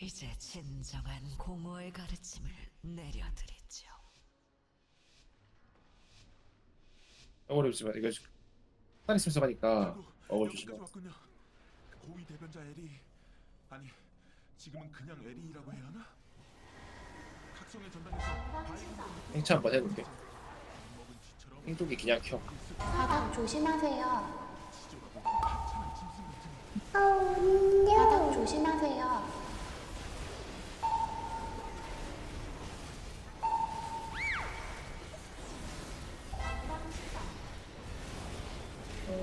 이제 진정한 공허의 가르침을 내려드리죠. 어려지만 이거 딴 있으면서 어글 여기까지 조심해. 왔군요. 고위 대변자 에리 아니 지금은 그냥 에리라고 해야 하나? 각성의 전당에서 행차 한번 해볼게. 먹은 쥐처럼 행동이 그냥 켜. 바닥 조심하세요. 짐승 바닥 조심하세요.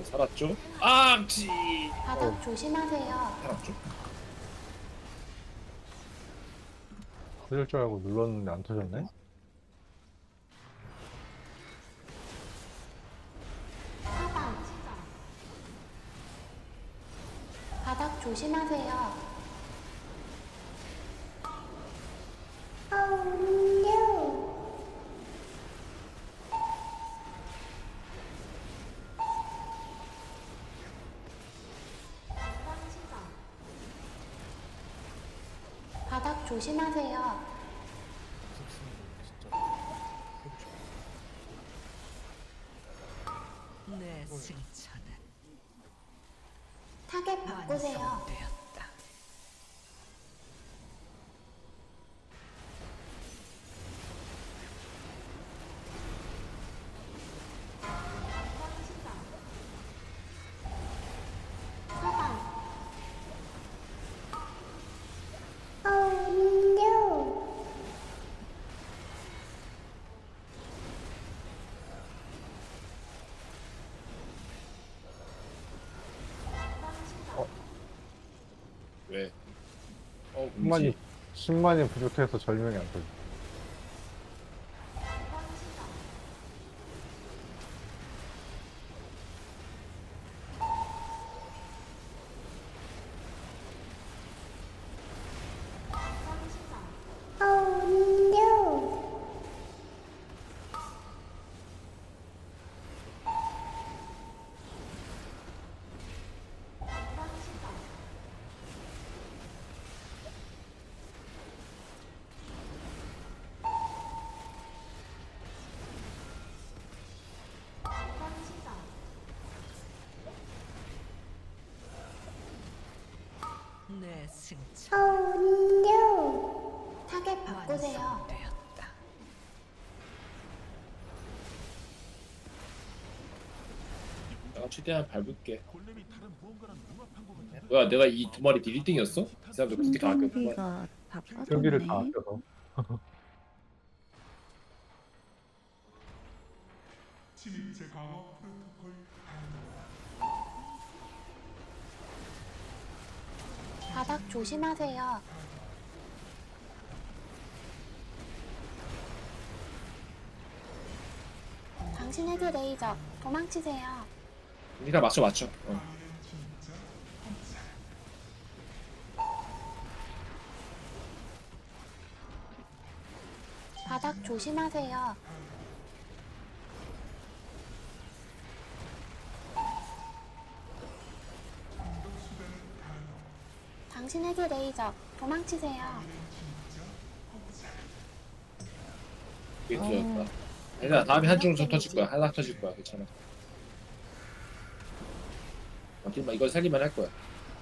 살았죠? 아, 지. 바닥 조심하세요. 살았죠? 터질 줄 알고 눌렀는데 안 터졌네? 사방. 바닥 조심하세요. 조심하세요. 10만이, 10만이 부족해서 절명이 안 터져. 내 승천 타겟 바꾸세요. 완성되었다. 내가 최대한 밟을게. 뭐야, 내가 이 두 마리 딜 1등이었어? 이 사람들 그때 다 아꼈구만. 공기가 다 여기를 다 빠졌네. 아껴서. 조심하세요. 당신에게 레이저 도망치세요. 니가 맞춰, 맞춰. 어. 바닥 조심하세요. 신에게 레이저 도망치세요. 이게 들렸다. 얘들아, 다음에 한 줄은 좀 터질 거야. 하나 터질 거야. 괜찮아. 어, 딜마 이걸 살리면 할 거야.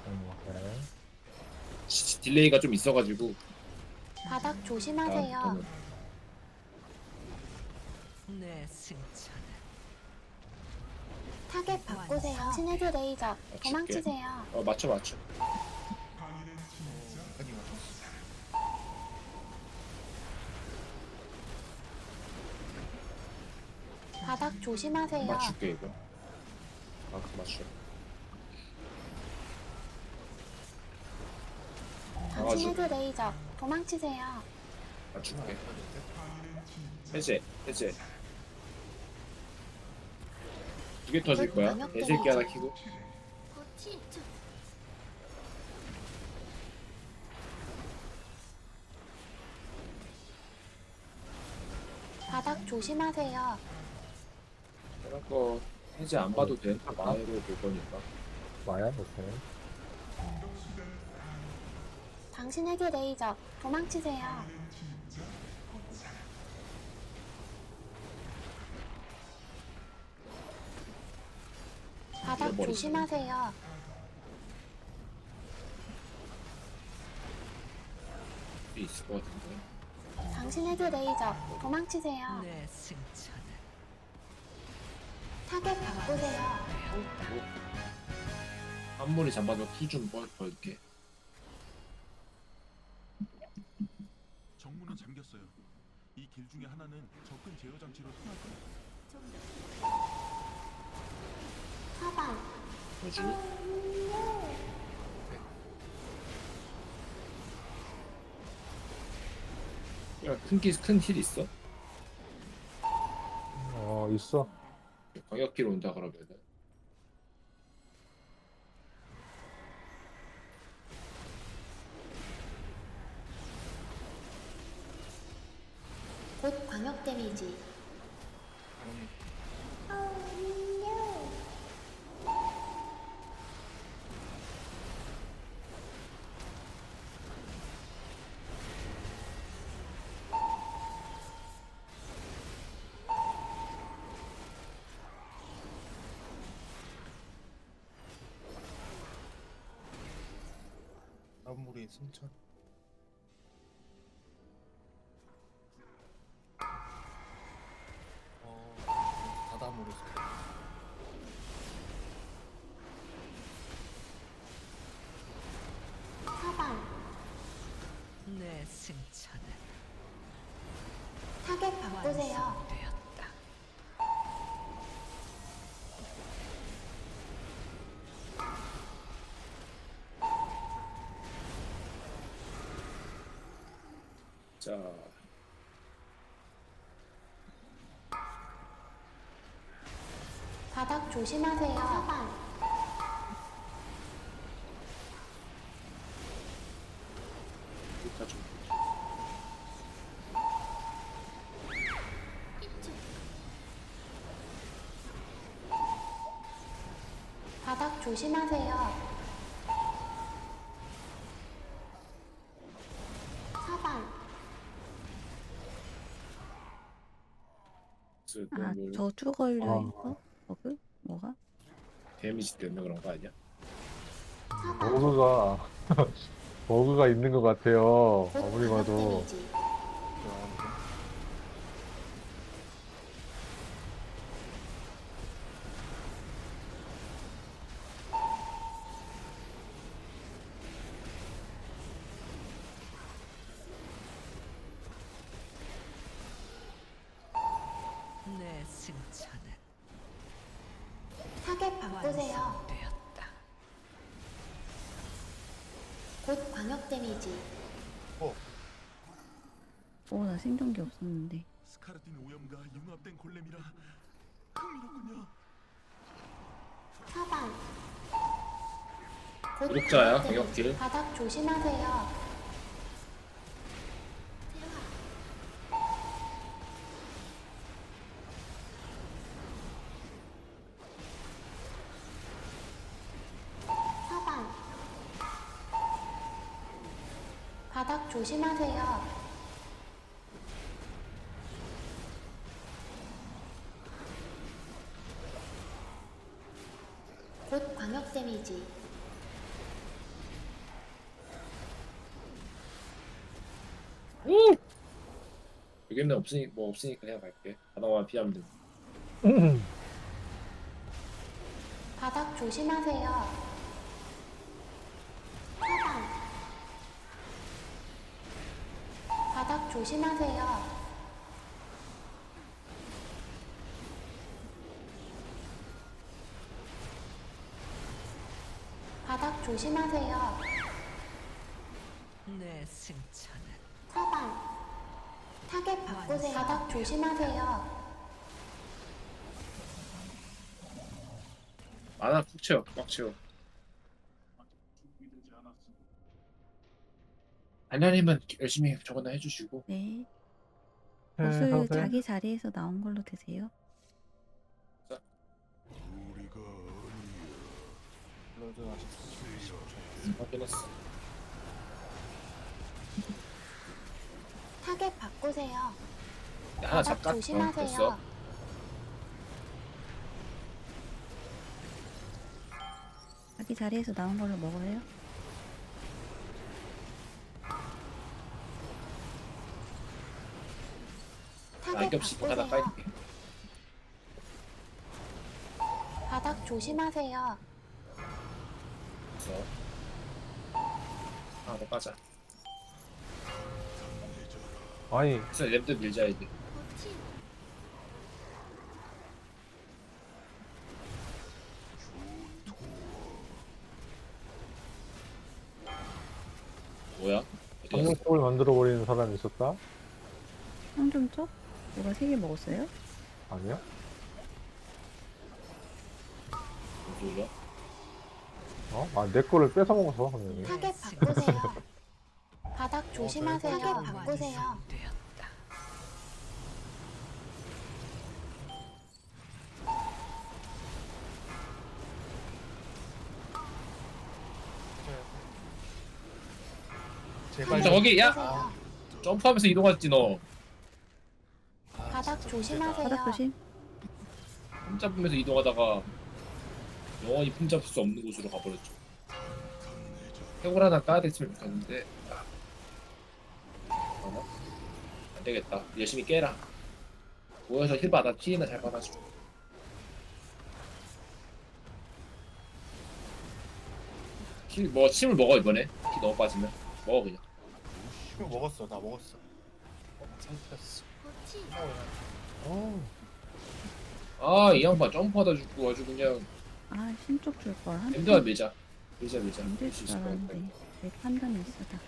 음. 시- 딜레이가 좀 있어가지고. 바닥 아, 조심하세요. 내 승천은 타겟 바꾸세요. 당신에게 레이저 도망치세요. 어, 맞춰, 맞춰. 바닥 조심하세요. 맞출게, 이거. 아, 그 맞춰. 당신에게 레이저 도망치세요. 맞출게. 해제, 해제. 두 개 터질 거야. 방역 해제기 하나. 키고. 바닥 조심하세요. 거 해제 안 봐도 돼. 마이로 볼 거니까. 마야? 오케이. 당신에게 레이저 도망치세요. 바닥. 조심하세요. 있을 것 같은데. 당신에게 레이저 도망치세요. 내 승천은 타겟 바꾸세요. 한 물이 잠바도 풀좀 벌게. 정문은 잠겼어요. 이 길 중에 하나는 접근 제어 장치로 통할 거예요. 차단 뭐지? 야, 큰길큰 힐 있어? 어 있어. 광역길 온다 그러면은. 곧 광역 데미지. 승천 어 승천 차단 내 승천은 타겟 바꾸세요. 자, 바닥 조심하세요. 여기까지. 좀. 바닥 조심하세요. 아, 저주 걸려 아. 있어? 버그? 뭐가? 데미지 때문에 그런 거 아니야? 버그가 버그가 있는 것 같아요. 곧 아무리 봐도 데미지. 곧 광역 데미지. 오, 나 생존기 없었는데. 스카르틴 오염과 융합된 골렘이라 흥미롭군요. 차단 곧 광역 데미지. 바닥 조심하세요. 조심하세요. 곧 광역 데미지. 여기는 없으니 뭐 없으니까 그냥 갈게. 하나만 피하면 돼. 바닥 조심하세요. 차단. 바닥 조심하세요. 바닥 조심하세요. 내 승천은 차단. 타겟 바꾸세요. 바닥 조심하세요. 아나 푹 채워, 꽉 채워. 안나님은 열심히 저거나 해주시고 네. 네, 옷을 하세요. 자기 자리에서 나온 걸로 드세요. 우리가 블러드 아직 30초 확인했어. 타겟 바꾸세요. 하나 바닥? 어, 조심하세요. 됐어. 자기 자리에서 나온 걸로 먹어요? 하나 바꾸세요. 깔게. 바닥 조심하세요. 하나 더 까자. 아니 그래서 랩도 밀자 이제. 뭐야? 어디 갔어? 성능법을 만들어 버리는 사람이 있었다? 황좀쪽? 누가 세 개 먹었어요? 아니야? 무슨 소리야? 어? 아 내 거를 뺏어 먹어서 화면이. 타겟 바꾸세요. 바닥 조심하세요. 타겟 완성되었다. 바꾸세요. 제발 자, 거기 야 바꾸세요. 점프하면서 이동하지 너. 바닥 조심하세요. 바닥 조심. 품 잡으면서 이동하다가 영원히 품 잡을 수 없는 곳으로 가버렸죠. 해골 하나 까야 됐으면 좋겠는데 아. 안 되겠다. 열심히 깨라. 모여서 힐 받아 피해나 잘 받아줘. 힐뭐 침을 먹어 이번에 피 너무 빠지면 먹어 그냥. 힘을 먹었어 나 먹었어 어, 상태였어 어. 아이 양반 점프하다 죽고 아주 그냥 아 신쪽 줄 걸. 한 엠드가 밀자. 밀자 밀자. 안될 밀수 줄 있을 것 같아. 알았는데 내 판단이 있었다.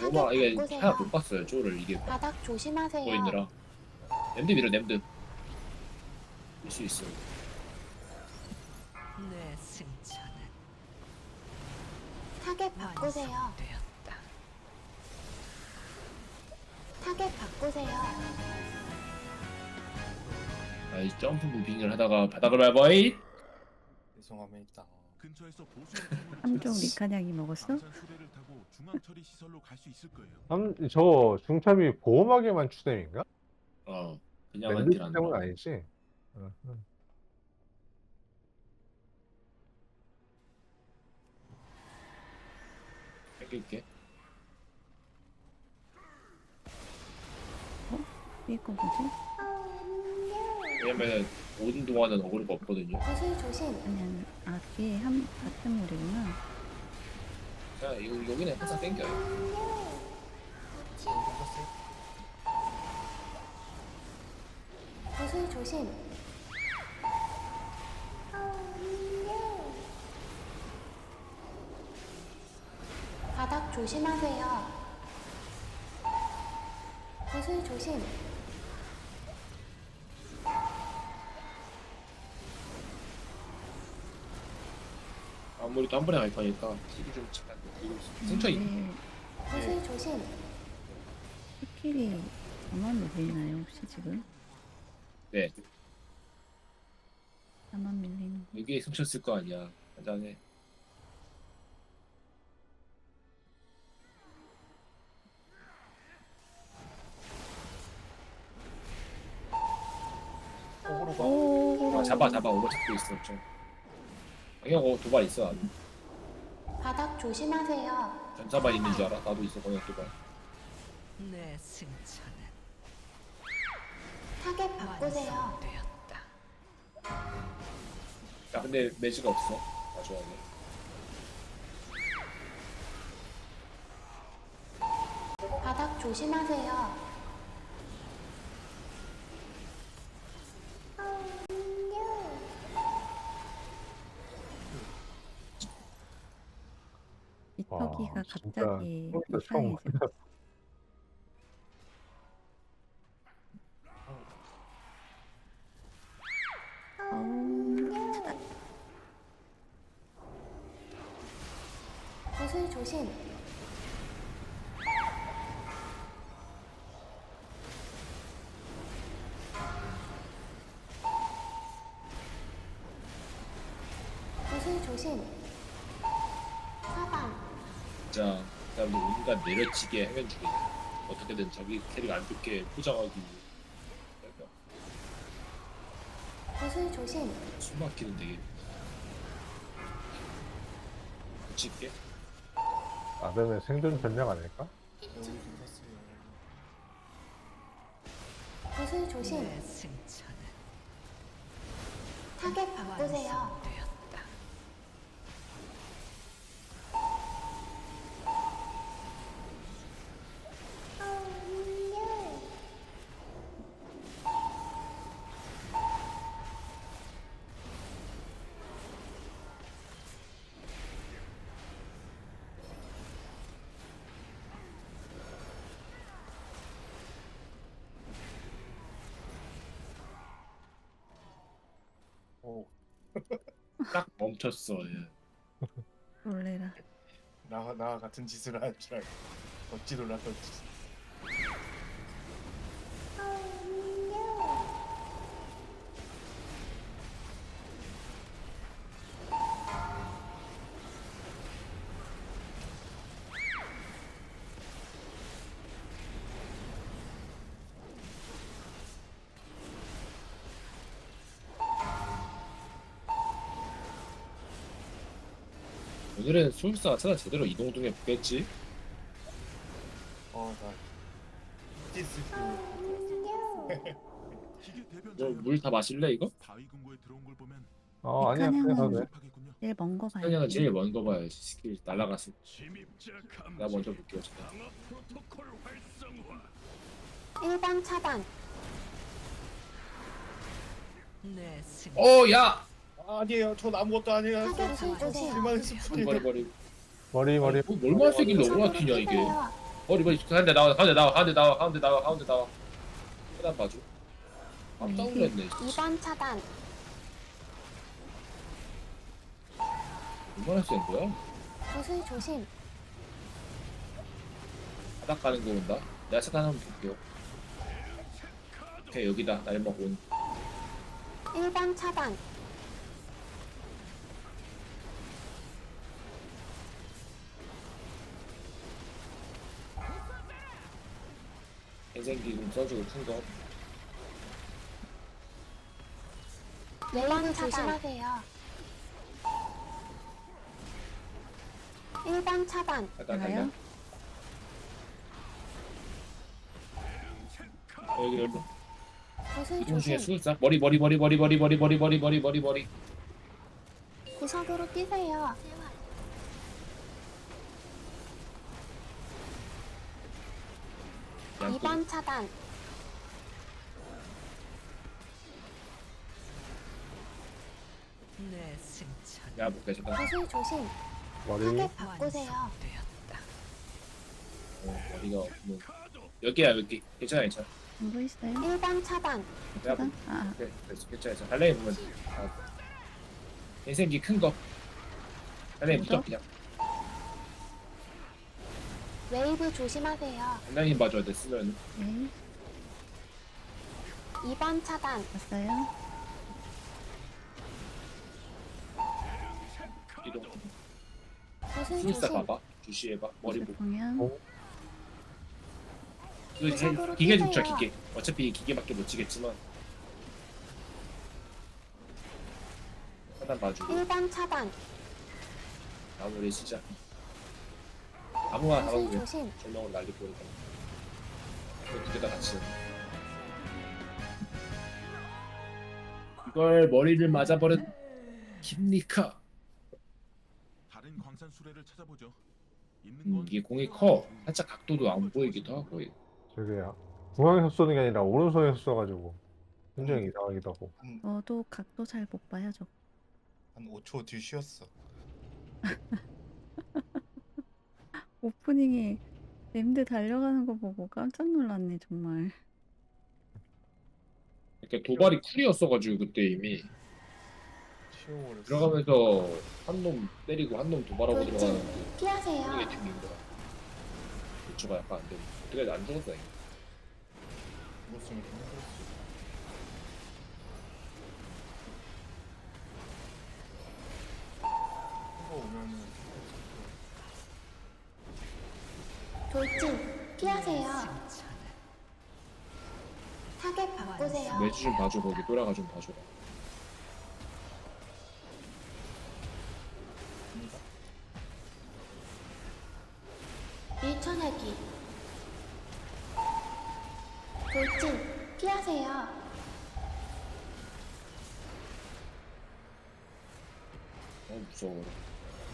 오마 이게 바꾸세요. 하나 못 봤어요 쪼를 이게 바닥 조심하세요. 보이느라 냄드 밀어 냄드 밀수 있어 내 승천은 타겟 바꾸세요. 바꾸세요. 아이 점프 무빙을 하다가 바닥을 밟아이 죄송합니다 근처에서 함쪽 리카냥이 먹었어? 방산 수레를 타고 중앙 처리 시설로 갈수 있을 거예요. 삼, 저 중첩이 보호막에만 추뎀인가? 어 그냥 한 랜드 딜 추뎀은 한다 아니지? 어, 어. 뺏길게 이거 뭐지? 왜냐면 오는 동안은 어그로가 없거든요 조심. 아니 아니 아 뒤에 한 같은 물이구나. 자 이거 여기는 항상 땡겨요 구슬 조심. 바닥 조심하세요. 구슬 조심. 아무래도 한 번에 갈 거니까 딜이 좀 승차 있 네, 구슬 조심. 스킬이 저만 밀리나요 혹시 지금? 네. 나만 밀리는 거. 여기에 승차 쓸거 아니야. 한잔해. 호구로가. 오 아 잡아 잡아. 오버 잡고 있어 좀 그냥 어 도발 있어 나도 바닥 조심하세요. 전사발 있는 줄 알아 나도 있어 그냥 도발 내 승천은 타겟 바꾸세요. 완성되었다. 야 근데 매지가 없어 마주하게 바닥 조심하세요. 와, 진짜 갑자기 여기서 처음 이상해져. 어우, 차다. 구슬 조심. 구슬 조심. 진짜 사람들 온갖 내려치게 해면 죽이네 어떻게든 자기 캐릭 안 좋게 포장하기 약간 구슬 조심. 숨 막히는 되게 붙일게 아담의 생존 전략 아닐까? 구슬 조심. 승천은 타겟 바꾸세요. 딱 멈췄어 예. 놀래라. 나, 나 같은 짓을 할 줄 알고 어찌 놀랐던지. 오늘은 수급사가 차단 제대로 이동 중에 붙겠지? 어나 아, 너물 다 마실래 이거? 어 아니야 그냥 먼거 가요. 제일 먼 거 봐야지 스킬 날라갔을 나 먼저 볼게요 잠깐. 차단 어야 아니에요. 전 아무것도 아니에요. 타겟 바꾸세요. 그만했을 머리 뿐이에요. 머리 머리 머리 뭐 얼마나 세길래 얼마나 튀냐 이게. 머리 머리 가운데 나와 가운데 나와 가운데 나와 가운데 나와 가운데 나와 하단 봐줘 깜짝 놀랐네 2번 차단. 얼마나 센 거야? 구슬 조심. 바닥 가는 거 온다 내가 차단 한번 볼게요 오케이 여기다 날먹 온 1번 차단. 인생기 좀 써주고 큰거 1번 조심하세요. 1번 차단. 약간? 간다 여기 여기 구슬 이동 중에 조심. 수술사 머리 머리 머리 머리 머리 머리 머리 머리 머리 머리 머리 구석으로 뛰세요. 양쪽 2번 차단. 내 승천. 야 볼게 잠깐 구슬 조심. 머리 타겟 바꾸세요. 완성되었다. 어, 머리가 뭐 여기야 여기 괜찮아 괜찮아 안 보이시나요? 1번 차단. 내가 차단? 아, 그래 그래서 괜찮아 괜찮아 달랭이 보면 아, 인생기 큰 거 달랭이 뭐죠? 무적 그냥 웨이브 조심하세요. 달랭이 봐줘야 돼 쓰면 네. 2번 차단. 봤어요? 이동 구슬 조심. 봐봐 주시해봐 머리 보고 방향. 어? 이거 구석으로 기계 뛰세요. 줍자 기계 어차피 기계밖에 못 치겠지만 하나 봐주고 1번 차단. 마무리 시작 아무거나 다 구슬 봐도 돼 조심. 조명을 날리고 그러니까 두개다 같이. 이걸 머리를 맞아버린 김니카 다른 광산 수레를 찾아보죠. 있는 음, 건 이게 공이 커. 살짝 각도도 안 보이기도 하고. 저기 중앙에서 쏘는 게 아니라 오른손에서 쏘가지고. 굉장히 이상하기도 하고. 한, 저도 각도 잘 못 봐요, 저. 한 5초 뒤 쉬었어. 오프닝에 램드 달려가는 거 보고 깜짝 놀랐네, 정말. 이렇게 도발이 쿨이었어가지고 그때 이미. 들어가면서 한 놈 때리고 한 놈 도발하고 돌진. 들어가는데 피하세요. 이게 튕긴 거야 대처가 약간 안 되고 어떻게 안 죽었어 이거 죽었으면 좀 힘들었어. 큰거 오면은 돌진 피하세요. 타겟 바꾸세요. 매주 좀 봐줘 거기 또라가 좀 봐줘라 밀쳐내기. 돌진 피하세요. 어 무서워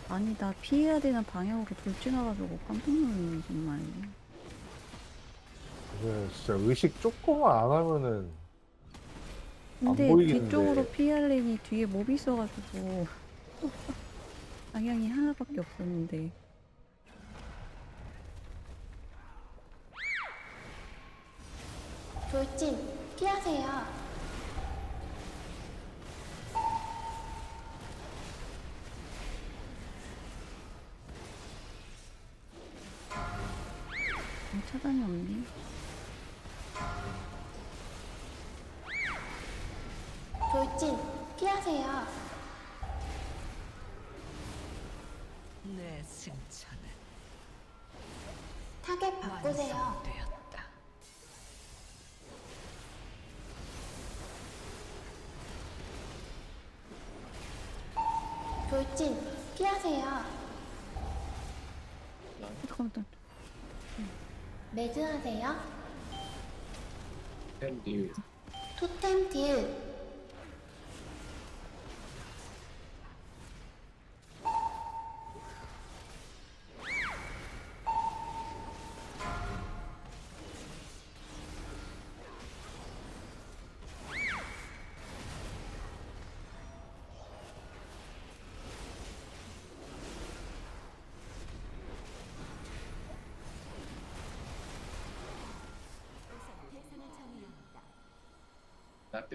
아니 나 피해야 되는 방향으로 돌진해가지고 깜짝 놀랐네 정말. 진짜 의식 조금만 안 하면은 근데 보이겠는데. 뒤쪽으로 피하려니 뒤에 몹이 있어가지고 방향이 하나밖에 없었는데. 돌진 피하세요. 어, 차단이 없네. 바꾸세요. 완성되었다. 돌진 피하세요. 어, 잠깐만. 매드하세요. 팬디 토템 딜.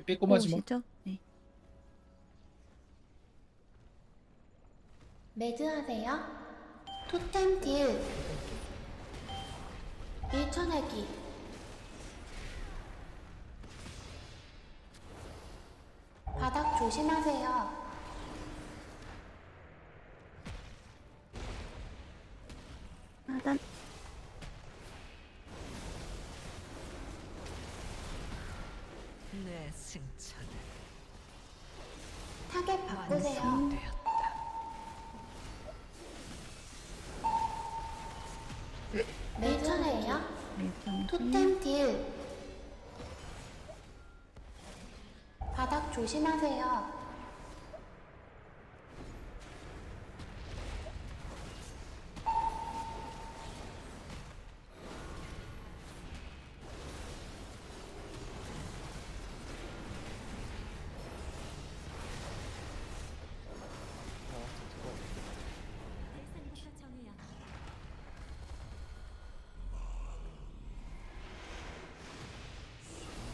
빼- 빼꼼하지 마 오시죠? 네. 매드하세요. 토템 딜. 밀쳐내기. 바닥 조심하세요. 조심하세요.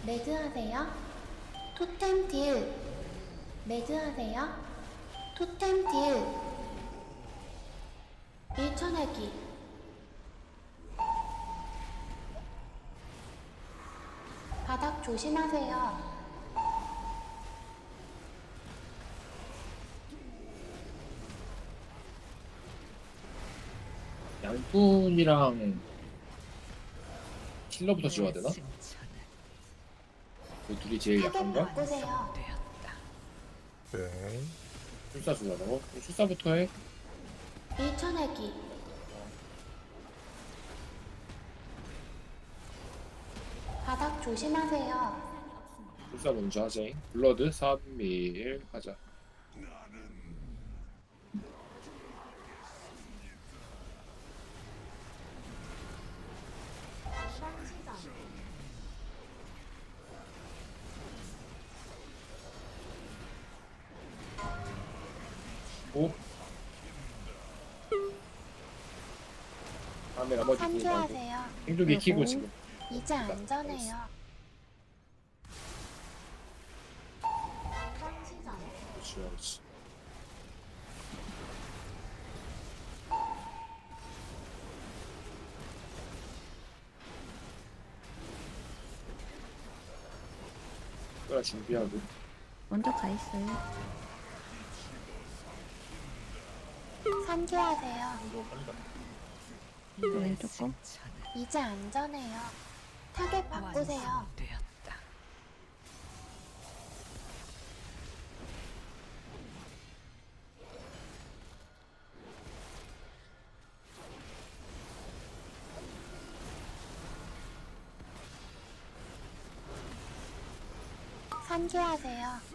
매드하세요. 토템 딜. 매드하세요. 토템 딜. 밀쳐내기. 바닥 조심하세요. 양꾼이랑 킬러부터 지워야 내 되나? 그 둘이 제일 약한가? 바꾸세요. 되었다. 네. 술사 주라고? 술사부터 해 밀쳐내기. 바닥 조심하세요. 술사 먼저 하자 블러드 3, 2, 1 가자 오 다음에 나머지 산수하세요. 행동기 키고 지금 이제 안전해요. 그렇지 그렇지 그래 준비하고 먼저 가 있어요. 산수하세요. 내 네, 조금. 승천은 이제 안전해요. 타겟 바꾸세요. 완성되었다. 산기하세요.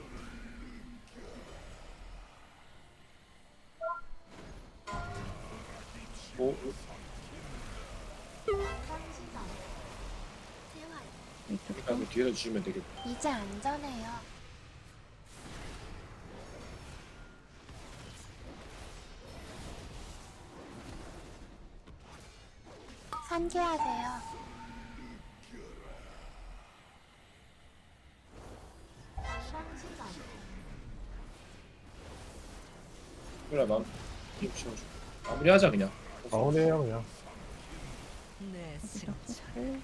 오, 그 뒤에다 주시면 되겠다. 이제 안전해요. 산기하세요. 그래, 마음 힘 채워줘. 마무리하자 그냥. 마무리해요 그냥. 내 여기다 승천은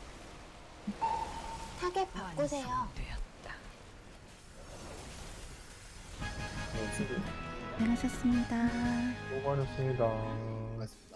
꽂고 타겟 바꾸세요. 완성되었다. 어, 수고. 고생하셨습니다. 수고하셨습니다. 맞습니다.